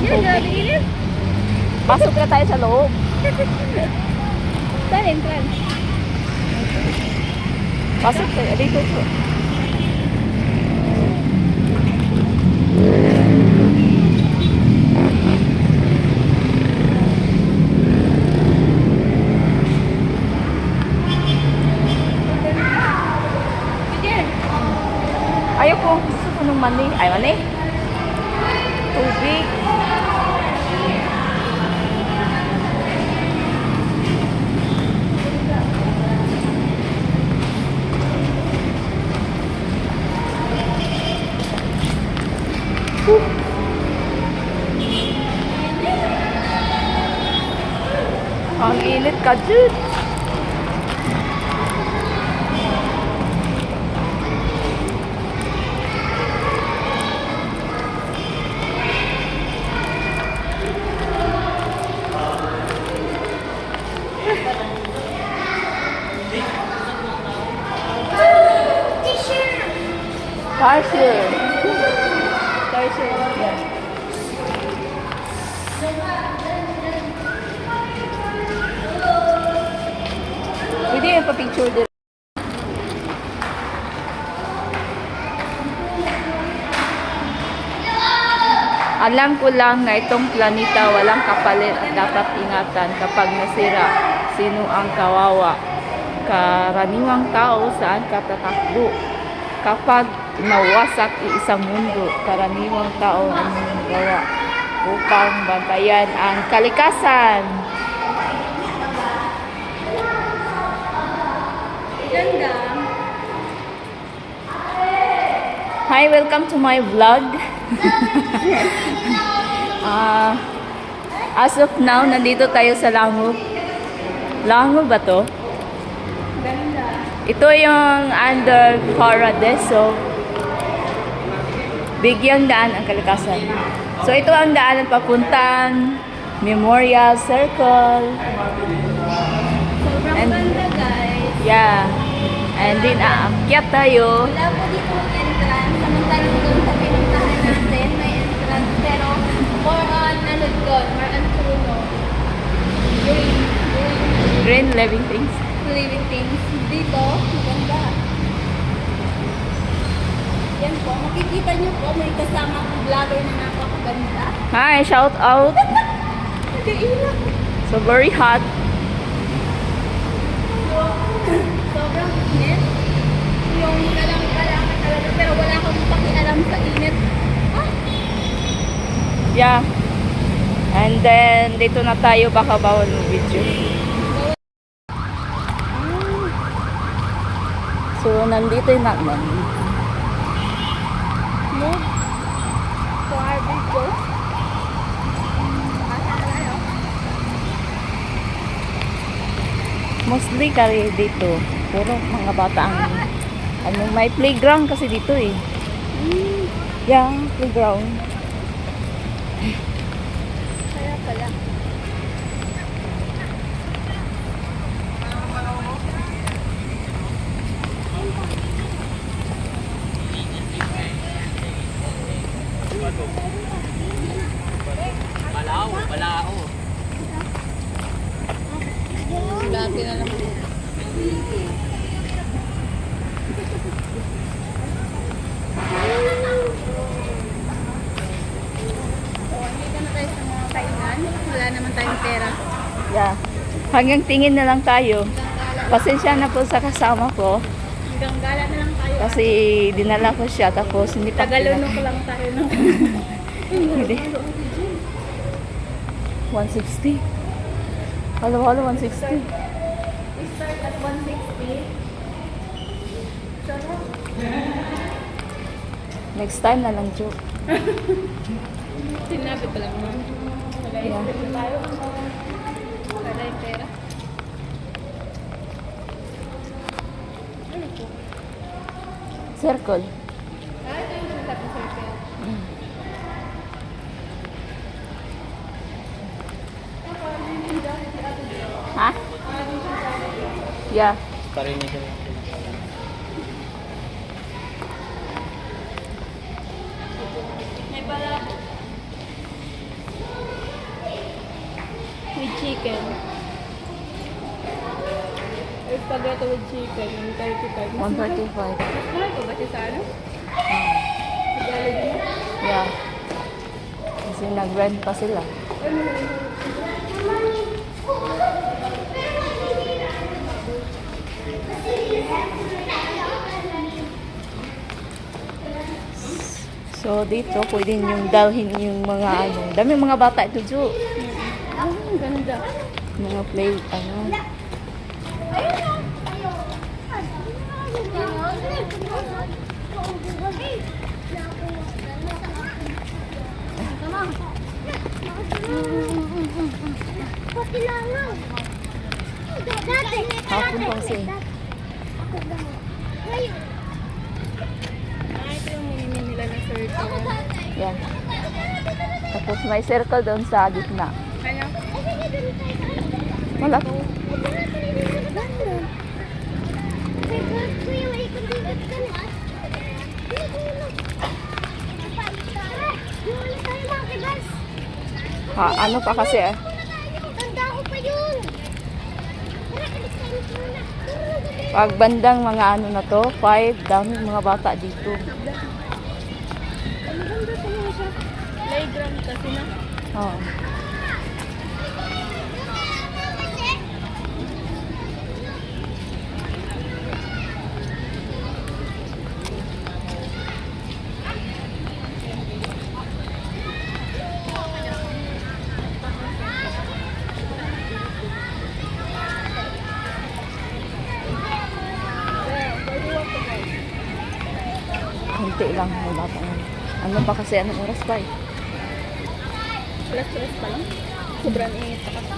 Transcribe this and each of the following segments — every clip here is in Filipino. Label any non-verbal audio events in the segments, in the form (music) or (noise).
ng tubig. Pasok na tayo sa loob. Saan entrance? Pasok tayo. Dito po. Ayoko. Gusto ko nung mani. Ay, mani. Tubig. Ang init ka, dude. Pwede yung pa-picture din. Alam ko lang na itong planeta walang kapalit at dapat ingatan kapag nasira. Sino ang kawawa? Karaniwang tao saan ka tatakbo? Kapag nawasak isang mundo, karaniwang tao ang gawa upang bantayan ang kalikasan. Hi, welcome to my vlog. (laughs) Ah, as of now, nandito tayo sa Lango. Lango ba to? Ito yung under Paradiso. Bigyang daan ang kalikasan. So, ito ang daan ng papuntang Memorial Circle. Sobrang And- ganda guys. Yeah. And then, aakyat tayo. Wala po dito entrance. Samantalang doon sa pinuntahan natin, may entrance. Pero more on, ano doon, more on puno. Green. Living things. Living things. Dito, maganda. Yan po, makikita niyo po, may kasama akong vlogger na napakaganda. Hi, shout out. (laughs) Nag-iiyak. So, very hot. (laughs) Sobrang init. Yung kalang-kalangan talaga, pero wala akong pakialam sa init. Ah, Yeah. And then, dito na tayo. Baka bawal ng video. So, nandito yung naman. move to our video. Mostly kari dito. Puro mga bata ang ano, may playground kasi dito eh. Yeah, playground. Kaya pala. Dati na naman. So, andito na tayo sa mga kainan. Wala naman tayong pera. Yeah. Hanggang tingin na lang tayo. Pasensya na po sa kasama ko. Hanggang gala na lang tayo. Kasi dinala ko siya tapos hindi pa Tagalunok lang tayo ng (laughs) Hindi. 160. Halo, halo, 160. We start at 160. Sarap. Next time na lang, joke. (laughs) Sinabi ko lang naman. Yeah. Tayo. Yung pera. Ano po? Circle. Ah, ito yung sinasabi sa pera. Ha? Yeah. May pala. with chicken. Spaghetti with chicken, yung 35. Mas mahal- 135. Mas mahal ko ba siya sa ano? Sa Jollibee mo? Yeah. Kasi nag-rent pa sila. So dito pwede yung dalhin yung mga ano, dami mga bata ito Jo. Ah, ang ganda. Mga play ano. Hapon pa kasi. Ito yung mini nila na circle. Yan. Tapos may circle doon sa gitna. Wala. Ha, ano pa kasi eh. Tanda ko pa yun. Pag bandang mga ano na to, five, dami mga bata dito. Playground kasi na. Oh. Kunti lang mga bata ngayon. Ano pa kasi, anong oras pa eh? Plus-plus pa lang. Sobrang init pa kasi.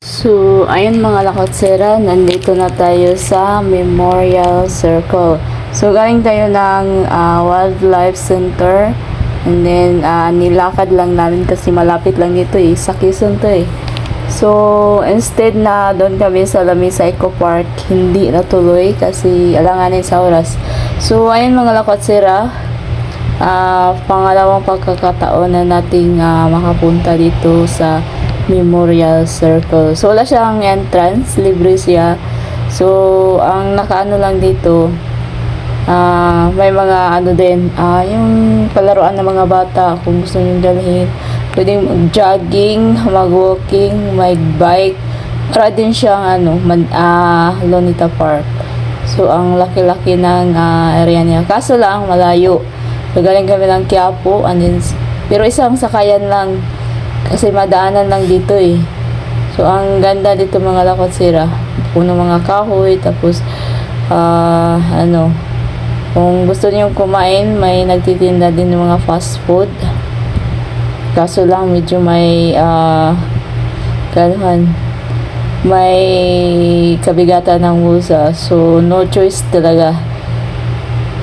So, ayun mga lakotsera, nandito na tayo sa Memorial Circle. So, galing tayo ng ah, Wildlife Center. And then, ah, nilakad lang namin kasi malapit lang dito eh. Sa Quezon to eh. So, instead na doon kami sa Lamisa Eco Park, hindi natuloy kasi alanganin sa oras. So, ayun mga lakotsera, ah pangalawang pagkakataon na nating ah, makapunta dito sa Memorial Circle. So, wala siyang entrance, libre siya. So, ang nakaano lang dito, ah may mga ano din, ah yung palaruan ng mga bata kung gusto nyo dalhin. Pwedeng mag-jogging, mag-walking, mag-bike. Para din siyang ano, man, ah Lonita Park. So, ang laki-laki ng ah, area niya. Kaso lang, malayo. So, galing kami ng Quiapo. And then, pero isang sakayan lang. Kasi madaanan lang dito eh. So, ang ganda dito mga lakot sira. Puno mga kahoy. Tapos, ah ano, kung gusto niyo kumain, may nagtitinda din ng mga fast food. Kaso lang, medyo may, ah, kanuhan, may kabigatan ng busa. So, no choice talaga.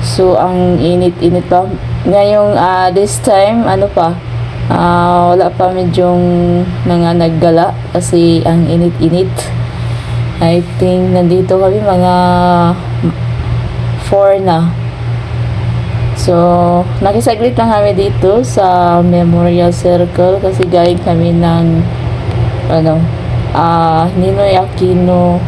So, ang init-init pa. Ngayong ah, this time, ano pa, ah, wala pa medyong mga naggala kasi ang init-init. I think nandito kami mga 4 na. So, nakisaglit lang kami dito sa Memorial Circle kasi galing kami ng ano, ah Ninoy Aquino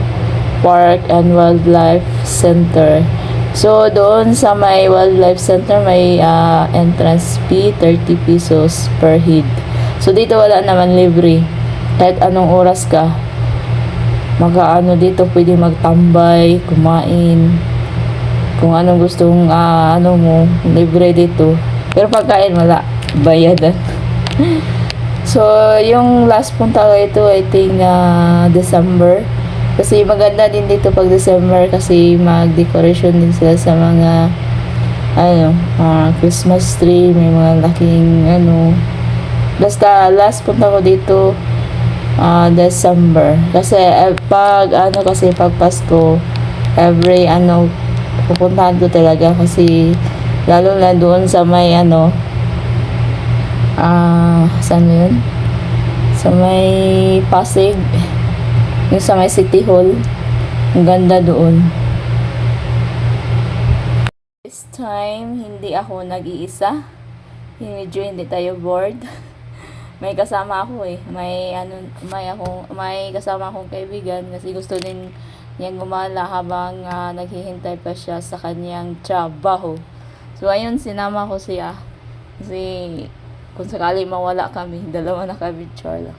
Park and Wildlife Center. So, doon sa may Wildlife Center, may ah, entrance fee, 30 pesos per head. So, dito wala naman libre. Kahit anong oras ka, mag-ano dito, pwede magtambay, kumain, kung anong gustong ah, ano mo, libre dito. Pero pagkain wala, bayadan. (laughs) so, yung last punta ko ito, I think ah, December. Kasi maganda din dito pag December kasi mag-decoration din sila sa mga ano, ah, Christmas tree, may mga laking ano. Basta last punta ko dito ah, December. Kasi eh, pag ano kasi pag Pasko, every ano pupuntahan ko talaga kasi lalo na doon sa may ano ah saan yun? Sa may Pasig yung sa may City Hall ang ganda doon this time hindi ako nag-iisa medyo hindi tayo bored (laughs) may kasama ako eh. May ano, may ako, may kasama akong kaibigan kasi gusto din niyang gumala habang ah, naghihintay pa siya sa kanyang trabaho. So ayun, sinama ko siya. Kasi kung sakali mawala kami, (laughs) dalawa na kami char lang.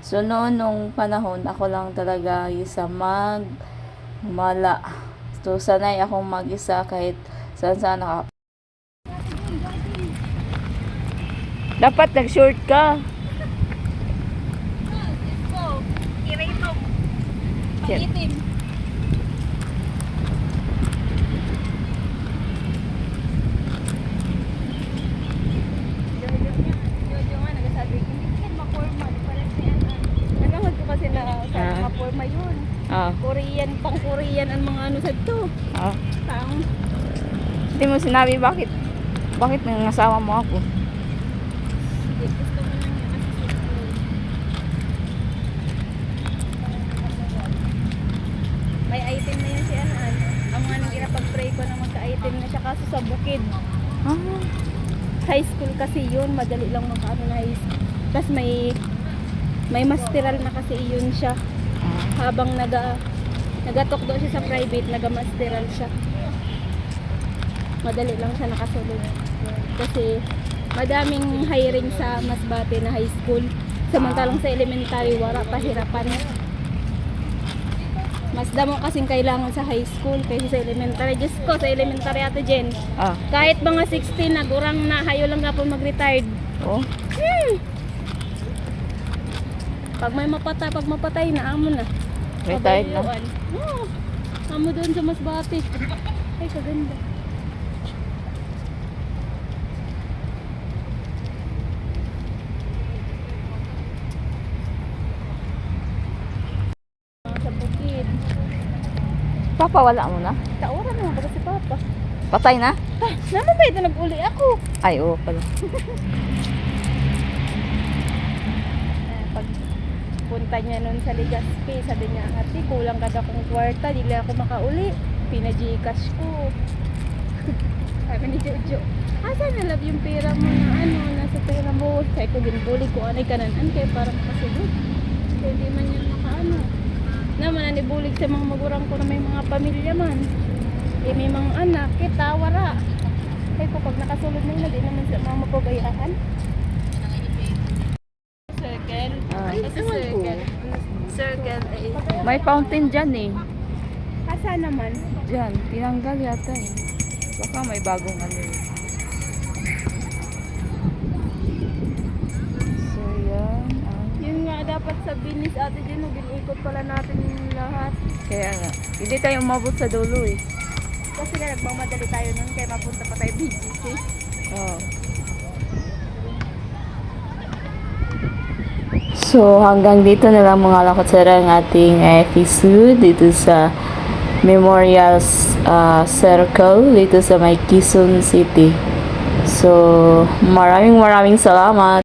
So noon nung panahon, ako lang talaga isa mag mala. So sanay akong mag-isa kahit saan saan naka Dapat nag-short ka. Itim. Jojo niya. Jojo nga, nagsasabi, hindi yan ma-formal. Parang siya, Nanonood ko kasi na sa Ah. mga forma yun. Ah, Korean, pang Korean ang mga ano sa to. ah. Pang, Hindi mo sinabi bakit bakit nangasawa mo ako? May item na yan si Anan. Ang mga nang pag-pray ko na magka-item na siya kaso sa bukid. Ah, high school kasi yun, madali lang makaano na high school. Tapos may may masteral na kasi yun siya. ah. Habang naga nagatok daw siya sa private, naga-masteral siya. Madali lang siya nakasulod. Kasi madaming hiring sa Masbate na high school. Samantalang sa elementary, wala pahirapan. Mas damo kasing kailangan sa high school kaysa sa elementary. Diyos ko, sa elementary ate Jen. Ah, Kahit mga 16, nagurang na, hayo lang nga po mag-retired. oh. Hmm. Pag may mapatay, pag mapatay na, amo na. Retired na. Oo. amo doon sa Masbate. Ay, kaganda. Ah, Sa bukid. Papa, wala mo na? Taoran naman ba si Papa? Patay na? Ah, naman ba ito nag-uli ako? Ay, oo pala. Eh, pag punta niya nun sa Legazpi, sabi niya, ate, kulang ka daw kong kwarta, di lang ako makauli. Pina-gcash ko. (laughs) sabi ni Jojo, asa na love yung pera mo na ano, nasa pera mo. Kaya ko ginbuli ko, anay kananan kaya para makasulod. Kaya di man yan makaano. Naman, anibulig sa mga magurang ko na may mga pamilya man. Eh, may mga anak, kita, wala. Kaya ko pag nakasulod na yun, di naman sa mga mapabayaan. Circle. Ah. Circle. Circle eh. May fountain dyan eh. Asa naman? Dyan, tinanggal yata eh. Baka may bagong ano eh. Dapat sa binis ate dyan, ikot pala natin yung lahat. Kaya nga, hindi tayo umabot sa dulo eh. Kasi nga nagmamadali tayo nun, kaya mapunta pa tayo BGC. Oo. So, hanggang dito na lang mga lakatsara ang ating episode dito sa Memorial uh, Circle dito sa may Quezon City. So, maraming maraming salamat.